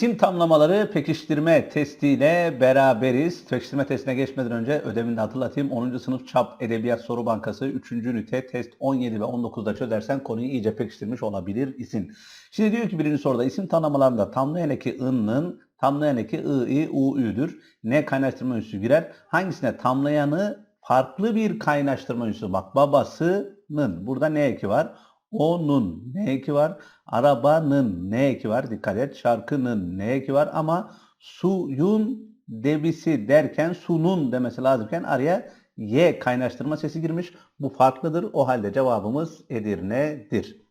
İsim tamlamaları pekiştirme testiyle beraberiz. Pekiştirme testine geçmeden önce ödevini de hatırlatayım. 10. sınıf çap edebiyat soru bankası 3. ünite test 17 ve 19'da çözersen konuyu iyice pekiştirmiş olabilir isin. Şimdi diyor ki birinci soruda isim tanımlarında tamlayan eki ı'nın tamlayan eki ı, i, u, ü'dür. Ne kaynaştırma üssü girer? Hangisine tamlayanı farklı bir kaynaştırma üssü. Bak babasının burada ne eki var? Onun ne eki var? Arabanın ne eki var? Dikkat et. Şarkının ne eki var? Ama suyun debisi derken sunun demesi lazımken araya y kaynaştırma sesi girmiş. Bu farklıdır. O halde cevabımız Edirne'dir.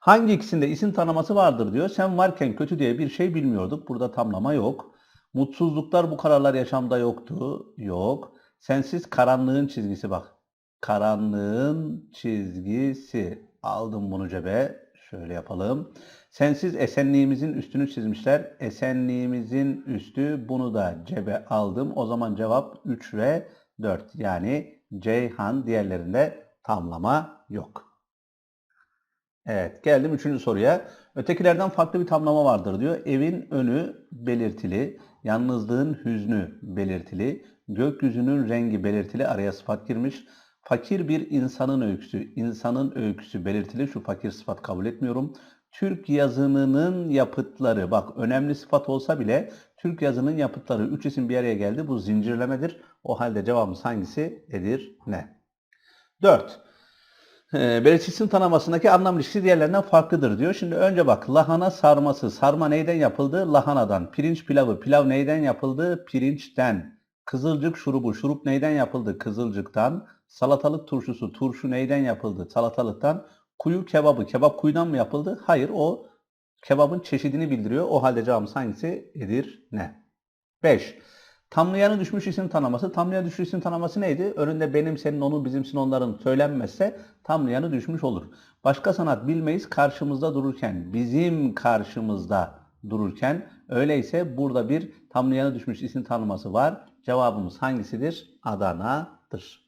Hangi ikisinde isim tanıması vardır diyor. Sen varken kötü diye bir şey bilmiyorduk. Burada tamlama yok. Mutsuzluklar bu kararlar yaşamda yoktu. Yok. Sensiz karanlığın çizgisi bak. Karanlığın çizgisi. Aldım bunu cebe. Şöyle yapalım. Sensiz esenliğimizin üstünü çizmişler. Esenliğimizin üstü bunu da cebe aldım. O zaman cevap 3 ve 4. Yani Ceyhan diğerlerinde tamlama yok. Evet geldim üçüncü soruya. Ötekilerden farklı bir tamlama vardır diyor. Evin önü belirtili, yalnızlığın hüznü belirtili, gökyüzünün rengi belirtili araya sıfat girmiş. Fakir bir insanın öyküsü, insanın öyküsü belirtili. Şu fakir sıfat kabul etmiyorum. Türk yazınının yapıtları, bak önemli sıfat olsa bile Türk yazının yapıtları, üç isim bir araya geldi. Bu zincirlemedir. O halde cevabımız hangisi? Edir ne? 4. E, belirtili isim tanımasındaki anlam ilişkisi diğerlerinden farklıdır diyor. Şimdi önce bak lahana sarması. Sarma neyden yapıldı? Lahanadan. Pirinç pilavı. Pilav neyden yapıldı? Pirinçten. Kızılcık şurubu. Şurup neyden yapıldı? Kızılcıktan. Salatalık turşusu. Turşu neyden yapıldı? Salatalıktan. Kuyu kebabı. Kebap kuyudan mı yapıldı? Hayır o kebabın çeşidini bildiriyor. O halde cevabımız hangisi? Edir ne? 5. Tamlayanı düşmüş isim tanıması. Tamlayan düşmüş isim tanıması neydi? Önünde benim, senin, onun, bizimsin, onların söylenmezse tamlayanı düşmüş olur. Başka sanat bilmeyiz karşımızda dururken, bizim karşımızda dururken öyleyse burada bir tamlayanı düşmüş isim tanıması var. Cevabımız hangisidir? Adana'dır.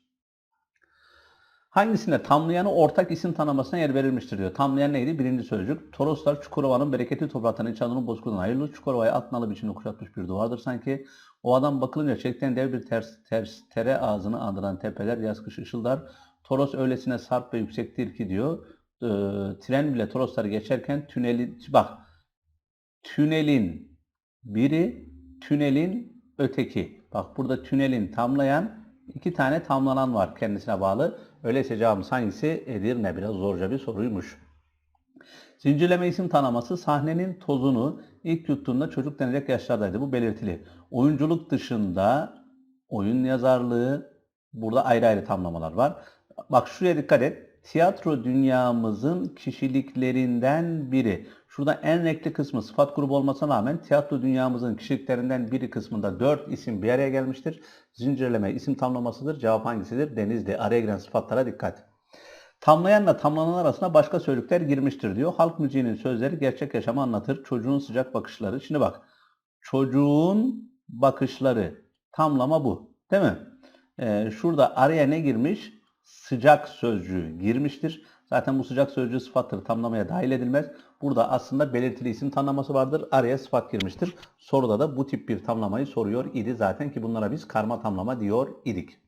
Hangisinde tamlayanı ortak isim tanımasına yer verilmiştir diyor. Tamlayan neydi? Birinci sözcük. Toroslar Çukurova'nın bereketli topraklarının İç Anadolu'nun bozkırından ayrılır. Çukurova'yı atnalı biçimde kuşatmış bir duvardır sanki. O adam bakılınca çekten dev bir ters, ters tere ağzını andıran tepeler yaz kış ışıldar. Toros öylesine sarp ve yüksektir ki diyor. E, tren bile Torosları geçerken tüneli bak tünelin biri tünelin öteki. Bak burada tünelin tamlayan iki tane tamlanan var kendisine bağlı. Öyleyse cevabımız hangisi? Edirne. Biraz zorca bir soruymuş. Zincirleme isim tanıması sahnenin tozunu ilk yuttuğunda çocuk denecek yaşlardaydı. Bu belirtili. Oyunculuk dışında oyun yazarlığı burada ayrı ayrı tamlamalar var. Bak şuraya dikkat et. Tiyatro dünyamızın kişiliklerinden biri. Şurada en renkli kısmı sıfat grubu olmasına rağmen tiyatro dünyamızın kişiliklerinden biri kısmında 4 isim bir araya gelmiştir. Zincirleme isim tamlamasıdır. Cevap hangisidir? Denizli. Araya giren sıfatlara dikkat. Tamlayanla tamlanan arasında başka sözcükler girmiştir diyor. Halk müziğinin sözleri gerçek yaşamı anlatır. Çocuğun sıcak bakışları. Şimdi bak. Çocuğun bakışları. Tamlama bu. Değil mi? Ee, şurada araya ne girmiş? Sıcak sözcüğü girmiştir. Zaten bu sıcak sözcüğü sıfattır. Tamlamaya dahil edilmez. Burada aslında belirtili isim tamlaması vardır. Araya sıfat girmiştir. Soruda da bu tip bir tamlamayı soruyor idi zaten ki bunlara biz karma tamlama diyor idik.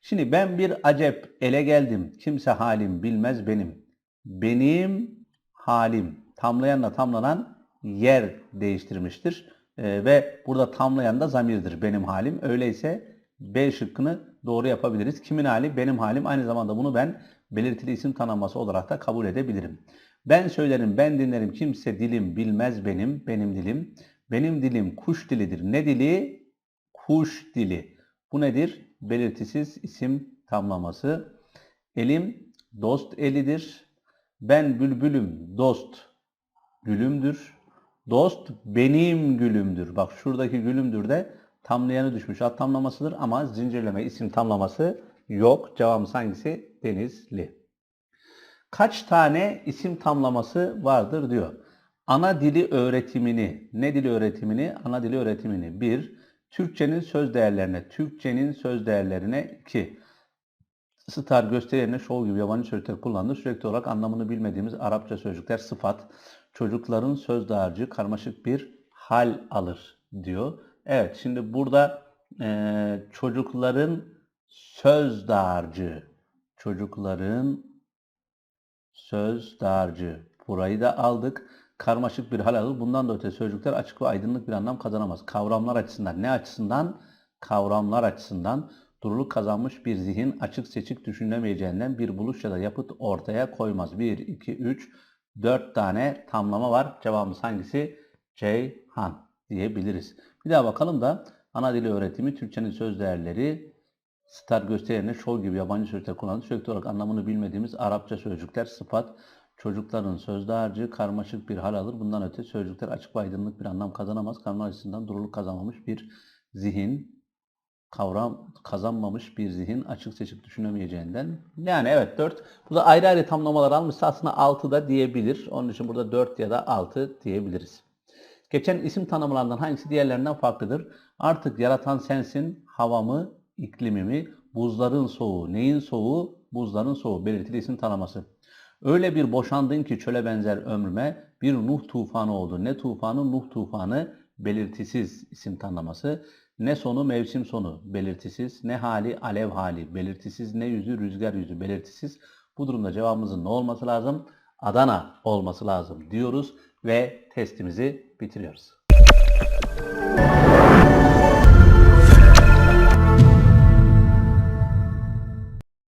Şimdi ben bir acep ele geldim. Kimse halim bilmez benim. Benim halim. Tamlayanla tamlanan yer değiştirmiştir. Ee, ve burada tamlayan da zamirdir. Benim halim. Öyleyse B şıkkını doğru yapabiliriz. Kimin hali? Benim halim. Aynı zamanda bunu ben belirtili isim tanıması olarak da kabul edebilirim. Ben söylerim, ben dinlerim. Kimse dilim bilmez benim. Benim dilim. Benim dilim kuş dilidir. Ne dili? Kuş dili. Bu nedir? belirtisiz isim tamlaması. Elim dost elidir. Ben bülbülüm, dost gülümdür. Dost benim gülümdür. Bak şuradaki gülümdür de tamlayanı düşmüş ad tamlamasıdır ama zincirleme isim tamlaması yok. Cevabımız hangisi? Denizli. Kaç tane isim tamlaması vardır diyor. Ana dili öğretimini, ne dili öğretimini? Ana dili öğretimini. Bir, Türkçenin söz değerlerine, Türkçenin söz değerlerine 2. Star gösteri yerine show gibi yabancı sözcükler kullanılır. Sürekli olarak anlamını bilmediğimiz Arapça sözcükler sıfat. çocukların söz dağarcığı karmaşık bir hal alır diyor. Evet şimdi burada eee, çocukların söz dağarcığı, çocukların söz dağarcığı. Burayı da aldık. Karmaşık bir hal alır. Bundan da öte sözcükler açık ve aydınlık bir anlam kazanamaz. Kavramlar açısından ne açısından? Kavramlar açısından duruluk kazanmış bir zihin açık seçik düşünülemeyeceğinden bir buluş ya da yapıt ortaya koymaz. 1, 2, 3, 4 tane tamlama var. Cevabımız hangisi? Ceyhan diyebiliriz. Bir daha bakalım da ana dili öğretimi Türkçenin söz değerleri star gösterene show gibi yabancı sözcükler kullanılır. Sürekli olarak anlamını bilmediğimiz Arapça sözcükler, sıfat, çocukların söz dağarcığı karmaşık bir hal alır. Bundan öte sözcükler açık aydınlık bir anlam kazanamaz. Kavram açısından duruluk kazanmamış bir zihin, kavram kazanmamış bir zihin açık seçik düşünemeyeceğinden. Yani evet 4. Burada ayrı ayrı tamlamalar almışsa aslında 6 da diyebilir. Onun için burada 4 ya da 6 diyebiliriz. Geçen isim tanımlarından hangisi diğerlerinden farklıdır? Artık yaratan sensin, havamı, iklimimi, buzların soğuğu, neyin soğuğu, buzların soğuğu belirtili isim tanıması. Öyle bir boşandın ki çöle benzer ömrüme bir Nuh tufanı oldu. Ne tufanı? Nuh tufanı belirtisiz isim tanımlaması. Ne sonu mevsim sonu belirtisiz. Ne hali alev hali belirtisiz. Ne yüzü rüzgar yüzü belirtisiz. Bu durumda cevabımızın ne olması lazım? Adana olması lazım diyoruz ve testimizi bitiriyoruz.